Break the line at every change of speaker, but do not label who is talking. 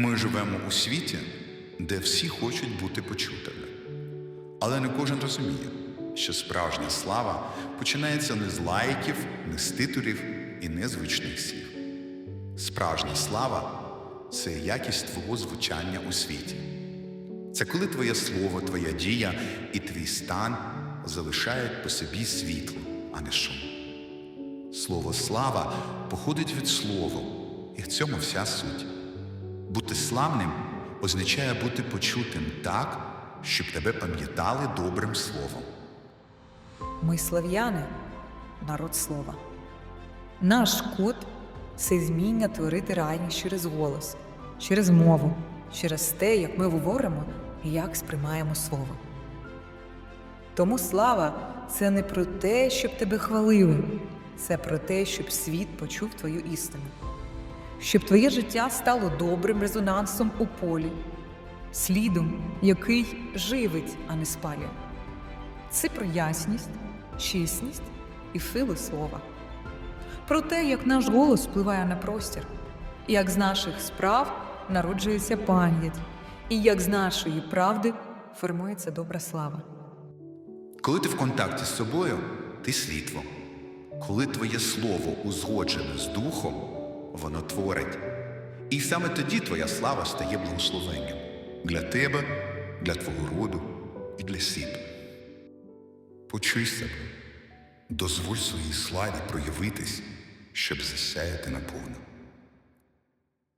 Ми живемо у світі, де всі хочуть бути почутими. Але не кожен розуміє, що справжня слава починається не з лайків, не з титулів і не з звичних слів. Справжня слава це якість твого звучання у світі. Це коли твоє слово, твоя дія і твій стан залишають по собі світло, а не шум. Слово слава походить від слова, і в цьому вся суть. Бути славним означає бути почутим так, щоб тебе пам'ятали добрим словом.
Ми слав'яни, народ слова. Наш код це зміння творити реальність через голос, через мову, через те, як ми говоримо і як сприймаємо слово. Тому слава це не про те, щоб тебе хвалили, це про те, щоб світ почув твою істину, щоб твоє життя стало добрим резонансом у полі, слідом, який живить, а не спалює. Це про ясність, чесність і силу слова. Про те, як наш голос впливає на простір, і як з наших справ народжується пам'ять, і як з нашої правди формується добра слава.
Коли ти в контакті з собою, ти світло. Коли твоє слово узгоджене з духом, воно творить. І саме тоді твоя слава стає благословенням для тебе, для твого роду і для сіп. Почуй себе, дозволь своїй славі проявитись, щоб засяяти наповну.